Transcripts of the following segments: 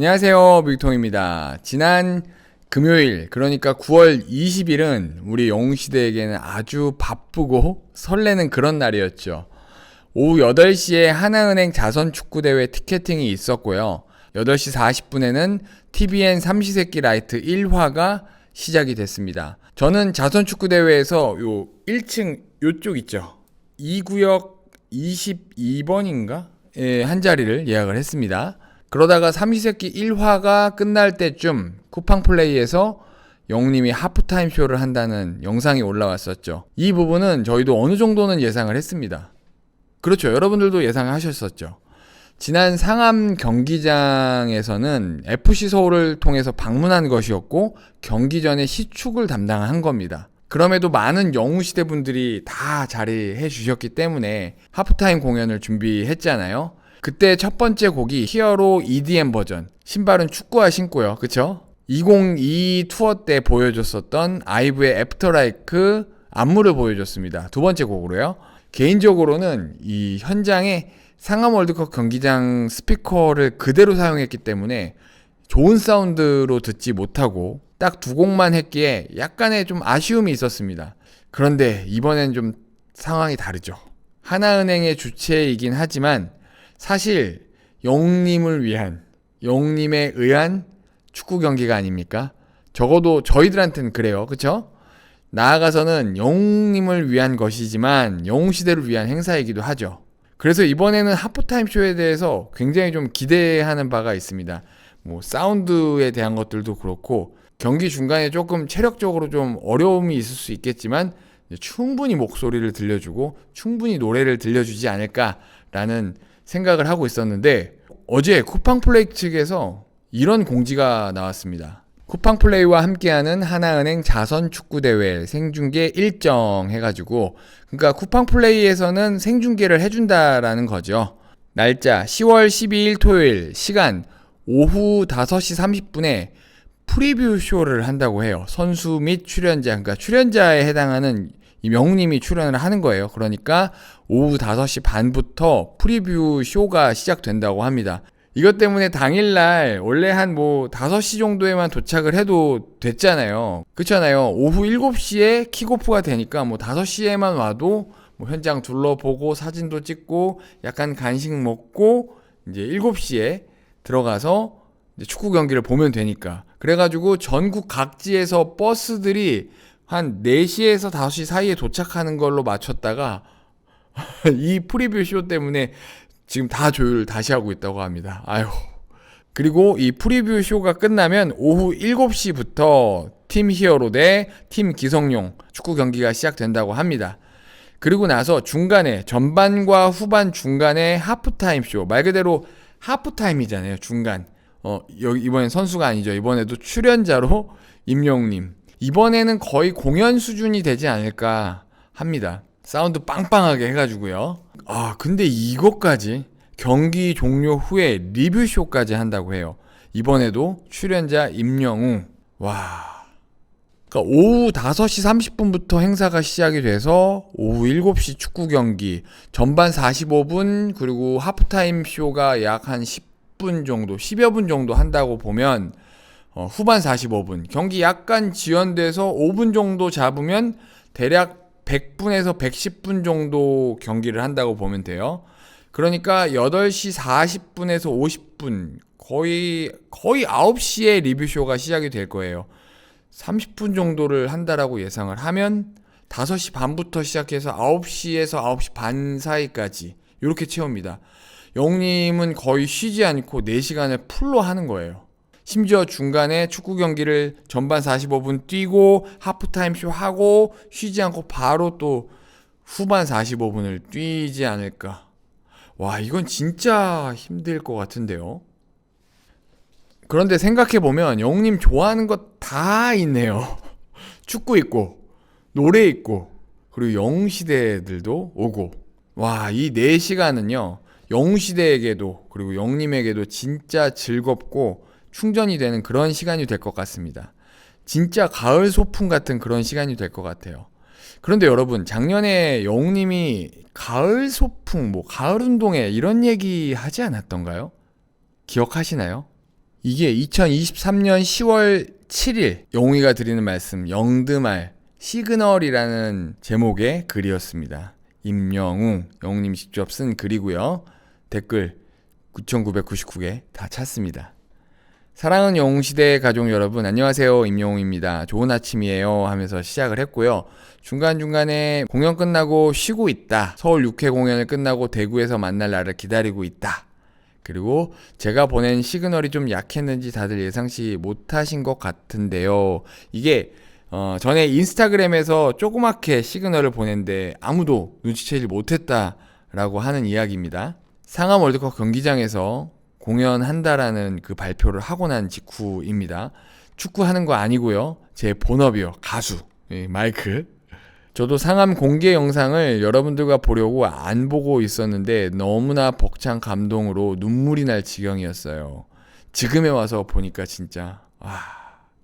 안녕하세요. 빅통입니다. 지난 금요일, 그러니까 9월 20일은 우리 영웅시대에게는 아주 바쁘고 설레는 그런 날이었죠. 오후 8시에 하나은행 자선축구대회 티켓팅이 있었고요. 8시 40분에는 TVN 삼시세끼 라이트 1화가 시작이 됐습니다. 저는 자선축구대회에서 요 1층 요쪽 있죠. 2구역 22번인가? 예, 한 자리를 예약을 했습니다. 그러다가 삼시세끼 1화가 끝날 때쯤 쿠팡 플레이에서 영님이 하프타임 쇼를 한다는 영상이 올라왔었죠. 이 부분은 저희도 어느 정도는 예상을 했습니다. 그렇죠. 여러분들도 예상하셨었죠. 지난 상암 경기장에서는 FC 서울을 통해서 방문한 것이었고 경기 전에 시축을 담당한 겁니다. 그럼에도 많은 영웅 시대 분들이 다 자리해 주셨기 때문에 하프타임 공연을 준비했잖아요. 그때 첫 번째 곡이 히어로 EDM 버전. 신발은 축구화 신고요. 그쵸? 2022 투어 때 보여줬었던 아이브의 애프터라이크 안무를 보여줬습니다. 두 번째 곡으로요. 개인적으로는 이 현장에 상암 월드컵 경기장 스피커를 그대로 사용했기 때문에 좋은 사운드로 듣지 못하고 딱 두 곡만 했기에 약간의 좀 아쉬움이 있었습니다. 그런데 이번엔 좀 상황이 다르죠. 하나은행의 주체이긴 하지만 사실 영님을 위한 영님에 의한 축구 경기가 아닙니까? 적어도 저희들한테는 그래요. 그쵸? 나아가서는 영웅님을 위한 것이지만 영웅시대를 위한 행사이기도 하죠. 그래서 이번에는 하프타임 쇼에 대해서 굉장히 좀 기대하는 바가 있습니다. 뭐 사운드에 대한 것들도 그렇고 경기 중간에 조금 체력적으로 좀 어려움이 있을 수 있겠지만 충분히 목소리를 들려주고 충분히 노래를 들려주지 않을까라는 생각을 하고 있었는데 어제 쿠팡 플레이 측에서 이런 공지가 나왔습니다. 쿠팡 플레이와 함께하는 하나은행 자선 축구 대회 생중계 일정 해가지고 그러니까 쿠팡 플레이에서는 생중계를 해준다라는 거죠. 날짜 10월 12일 토요일 시간 오후 5시 30분에 프리뷰 쇼를 한다고 해요. 선수 및 출연자 그러니까 출연자에 해당하는 이 명님이 출연을 하는 거예요. 그러니까 오후 5시 반부터 프리뷰 쇼가 시작된다고 합니다. 이것 때문에 당일날 원래 한 뭐 5시 정도에만 도착을 해도 됐잖아요. 그렇잖아요. 오후 7시에 킥오프가 되니까 뭐 5시에만 와도 뭐 현장 둘러보고 사진도 찍고 약간 간식 먹고 이제 7시에 들어가서 축구 경기를 보면 되니까. 그래가지고 전국 각지에서 버스들이 한 4시에서 5시 사이에 도착하는 걸로 맞췄다가 이 프리뷰 쇼 때문에 지금 다 조율 다시 하고 있다고 합니다. 아유. 그리고 이 프리뷰 쇼가 끝나면 오후 7시부터 팀 히어로 대 팀 기성용 축구 경기가 시작된다고 합니다. 그리고 나서 중간에 전반과 후반 중간에 하프타임 쇼 말 그대로 하프타임이잖아요. 중간. 어, 여기 이번엔 선수가 아니죠. 이번에도 출연자로 임영웅님. 이번에는 거의 공연 수준이 되지 않을까 합니다. 사운드 빵빵하게 해가지고요. 아, 근데 이것까지 경기 종료 후에 리뷰쇼까지 한다고 해요. 이번에도 출연자 임영웅. 와. 그러니까 오후 5시 30분부터 행사가 시작이 돼서 오후 7시 축구 경기, 전반 45분, 그리고 하프타임 쇼가 약 한 10분 정도, 10여 분 정도 한다고 보면 어, 후반 45분, 경기 약간 지연돼서 5분 정도 잡으면 대략 100분에서 110분 정도 경기를 한다고 보면 돼요. 그러니까 8시 40분에서 50분, 거의, 거의 9시에 리뷰쇼가 시작이 될 거예요. 30분 정도를 한다라고 예상을 하면 5시 반부터 시작해서 9시에서 9시 반 사이까지 이렇게 채웁니다. 영님은 거의 쉬지 않고 4시간을 풀로 하는 거예요. 심지어 중간에 축구 경기를 전반 45분 뛰고 하프타임 쇼 하고 쉬지 않고 바로 또 후반 45분을 뛰지 않을까. 와, 이건 진짜 힘들 것 같은데요. 그런데 생각해보면 영웅님 좋아하는 것 다 있네요. 축구 있고, 노래 있고, 그리고 영웅시대들도 오고. 와, 이 4시간은요, 영웅시대에게도, 그리고 영님에게도 진짜 즐겁고, 충전이 되는 그런 시간이 될 것 같습니다. 진짜 가을 소풍 같은 그런 시간이 될 것 같아요. 그런데 여러분, 작년에 영웅님이 가을 소풍, 뭐, 가을 운동회 이런 얘기 하지 않았던가요? 기억하시나요? 이게 2023년 10월 7일 영웅이가 드리는 말씀 영드말 시그널이라는 제목의 글이었습니다. 임영웅 영웅님 직접 쓴 글이고요. 댓글 9,999개 다 찼습니다. 사랑은 영웅시대 가족 여러분 안녕하세요 임영웅입니다. 좋은 아침이에요 하면서 시작을 했고요. 중간중간에 공연 끝나고 쉬고 있다. 서울 6회 공연을 끝나고 대구에서 만날 날을 기다리고 있다. 그리고 제가 보낸 시그널이 좀 약했는지 다들 예상치 못하신 것 같은데요. 이게 어, 전에 인스타그램에서 조그맣게 시그널을 보냈는데 아무도 눈치채지 못했다라고 하는 이야기입니다. 상암 월드컵 경기장에서 공연한다라는 그 발표를 하고 난 직후입니다. 축구하는 거 아니고요. 제 본업이요. 가수. 예, 마이크. 저도 상암 공개 영상을 여러분들과 보려고 안 보고 있었는데 너무나 벅찬 감동으로 눈물이 날 지경이었어요. 지금에 와서 보니까 진짜 와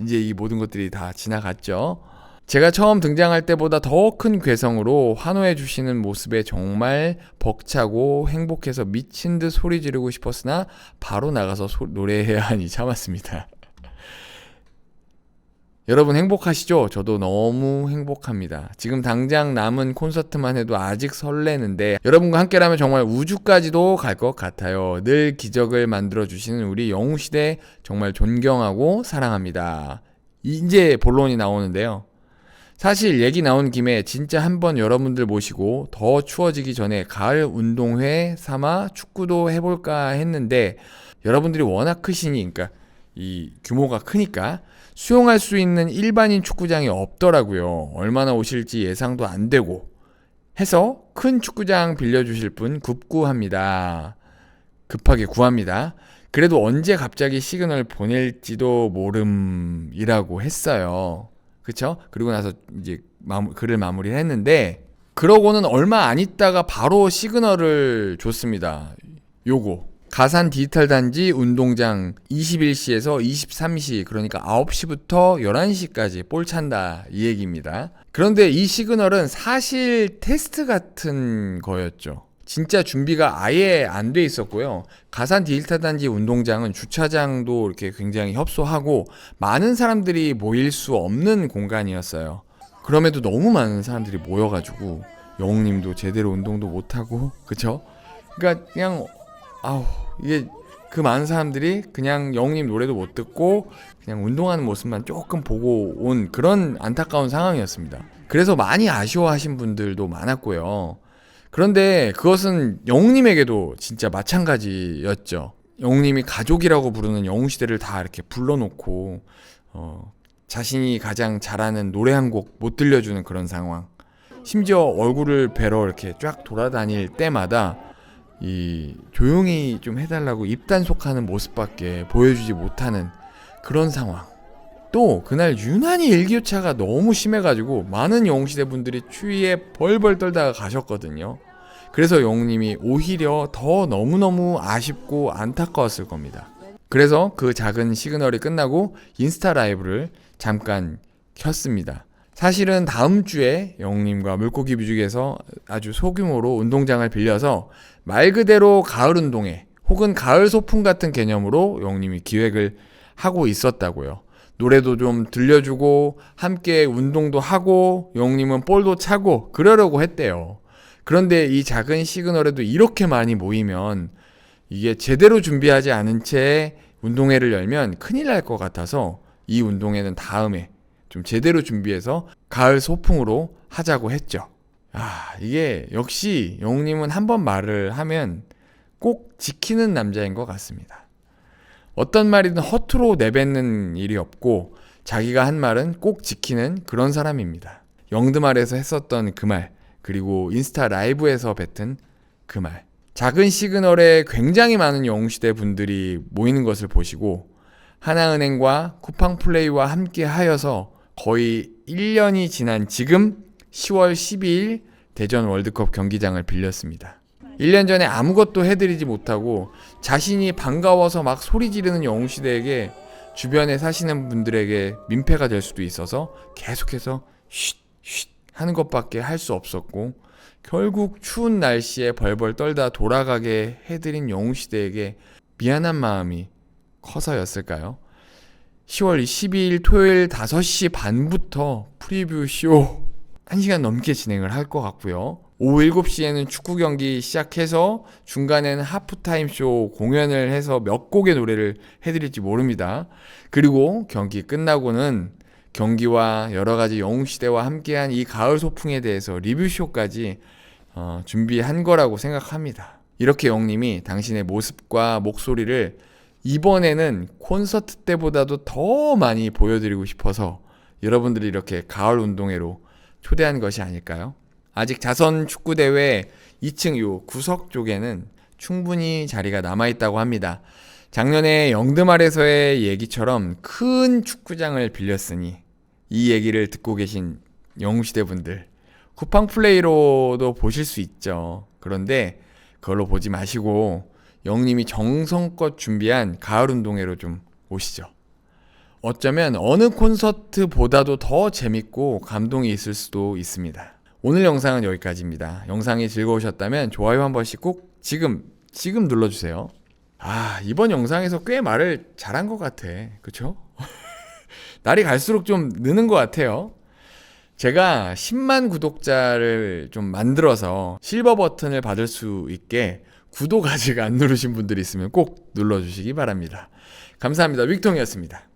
이제 이 모든 것들이 다 지나갔죠. 제가 처음 등장할 때보다 더 큰 괴성으로 환호해 주시는 모습에 정말 벅차고 행복해서 미친 듯 소리 지르고 싶었으나 바로 나가서 소- 노래해야 하니 참았습니다. 여러분 행복하시죠? 저도 너무 행복합니다. 지금 당장 남은 콘서트만 해도 아직 설레는데 여러분과 함께라면 정말 우주까지도 갈 것 같아요. 늘 기적을 만들어 주시는 우리 영웅 시대 정말 존경하고 사랑합니다. 이제 본론이 나오는데요. 사실 얘기 나온 김에 진짜 한번 여러분들 모시고 더 추워지기 전에 가을 운동회 삼아 축구도 해볼까 했는데 여러분들이 워낙 크시니 그러니까 이 규모가 크니까 수용할 수 있는 일반인 축구장이 없더라고요. 얼마나 오실지 예상도 안 되고 해서 큰 축구장 빌려주실 분 급구합니다. 급하게 구합니다. 그래도 언제 갑자기 시그널 보낼지도 모름이라고 했어요. 그쵸? 그리고 나서 이제 마무, 글을 마무리를 했는데 그러고는 얼마 안 있다가 바로 시그널을 줬습니다. 요거 가산 디지털 단지 운동장 21시에서 23시 그러니까 9시부터 11시까지 볼 찬다 이 얘기입니다. 그런데 이 시그널은 사실 테스트 같은 거였죠. 진짜 준비가 아예 안 돼 있었고요. 가산 디지털 단지 운동장은 주차장도 이렇게 굉장히 협소하고 많은 사람들이 모일 수 없는 공간이었어요. 그럼에도 너무 많은 사람들이 모여가지고 영웅님도 제대로 운동도 못하고 그쵸? 그러니까 그냥 아우 이게 그 많은 사람들이 그냥 영웅님 노래도 못 듣고 그냥 운동하는 모습만 조금 보고 온 그런 안타까운 상황이었습니다. 그래서 많이 아쉬워하신 분들도 많았고요. 그런데 그것은 영웅님에게도 진짜 마찬가지였죠. 영웅님이 가족이라고 부르는 영웅시대를 다 이렇게 불러놓고 어, 자신이 가장 잘하는 노래 한 곡 못 들려주는 그런 상황. 심지어 얼굴을 뵈러 이렇게 쫙 돌아다닐 때마다 이 조용히 좀 해달라고 입단속하는 모습밖에 보여주지 못하는 그런 상황. 또 그날 유난히 일교차가 너무 심해가지고 많은 영웅시대 분들이 추위에 벌벌 떨다가 가셨거든요. 그래서 영웅님이 오히려 더 너무너무 아쉽고 안타까웠을 겁니다. 그래서 그 작은 시그널이 끝나고 인스타 라이브를 잠깐 켰습니다. 사실은 다음 주에 영웅님과 물고기 뮤직에서 아주 소규모로 운동장을 빌려서 말 그대로 가을 운동회 혹은 가을 소풍 같은 개념으로 영웅님이 기획을 하고 있었다고요. 노래도 좀 들려주고 함께 운동도 하고 영웅님은 볼도 차고 그러려고 했대요. 그런데 이 작은 시그널에도 이렇게 많이 모이면 이게 제대로 준비하지 않은 채 운동회를 열면 큰일 날 것 같아서 이 운동회는 다음에 좀 제대로 준비해서 가을 소풍으로 하자고 했죠. 아, 이게 역시 영웅님은 한 번 말을 하면 꼭 지키는 남자인 것 같습니다. 어떤 말이든 허투루 내뱉는 일이 없고 자기가 한 말은 꼭 지키는 그런 사람입니다. 영드말에서 했었던 그 말, 그리고 인스타 라이브에서 뱉은 그 말. 작은 시그널에 굉장히 많은 영웅시대 분들이 모이는 것을 보시고 하나은행과 쿠팡플레이와 함께 하여서 거의 1년이 지난 지금 10월 12일 대전 월드컵 경기장을 빌렸습니다. 1년 전에 아무것도 해드리지 못하고 자신이 반가워서 막 소리 지르는 영웅시대에게 주변에 사시는 분들에게 민폐가 될 수도 있어서 계속해서 쉿, 쉿 하는 것밖에 할 수 없었고 결국 추운 날씨에 벌벌 떨다 돌아가게 해드린 영웅시대에게 미안한 마음이 커서였을까요? 10월 12일 토요일 5시 반부터 프리뷰 쇼 1시간 넘게 진행을 할 것 같고요. 오후 7시에는 축구 경기 시작해서 중간에는 하프타임 쇼 공연을 해서 몇 곡의 노래를 해드릴지 모릅니다. 그리고 경기 끝나고는 경기와 여러 가지 영웅시대와 함께한 이 가을 소풍에 대해서 리뷰쇼까지 어, 준비한 거라고 생각합니다. 이렇게 영님이 당신의 모습과 목소리를 이번에는 콘서트 때보다도 더 많이 보여드리고 싶어서 여러분들이 이렇게 가을 운동회로 초대한 것이 아닐까요? 아직 자선 축구 대회 2층 요 구석 쪽에는 충분히 자리가 남아 있다고 합니다. 작년에 영드말에서의 얘기처럼 큰 축구장을 빌렸으니 이 얘기를 듣고 계신 영웅시대 분들 쿠팡 플레이로도 보실 수 있죠. 그런데 그걸로 보지 마시고 영님이 정성껏 준비한 가을 운동회로 좀 오시죠. 어쩌면 어느 콘서트보다도 더 재밌고 감동이 있을 수도 있습니다. 오늘 영상은 여기까지입니다. 영상이 즐거우셨다면 좋아요 한 번씩 꼭 지금 지금 눌러주세요. 아 이번 영상에서 꽤 말을 잘한 것 같아, 그쵸? 날이 갈수록 좀 느는 것 같아요. 제가 10만 구독자를 좀 만들어서 실버 버튼을 받을 수 있게 구독 아직 안 누르신 분들이 있으면 꼭 눌러주시기 바랍니다. 감사합니다. 윅통이었습니다.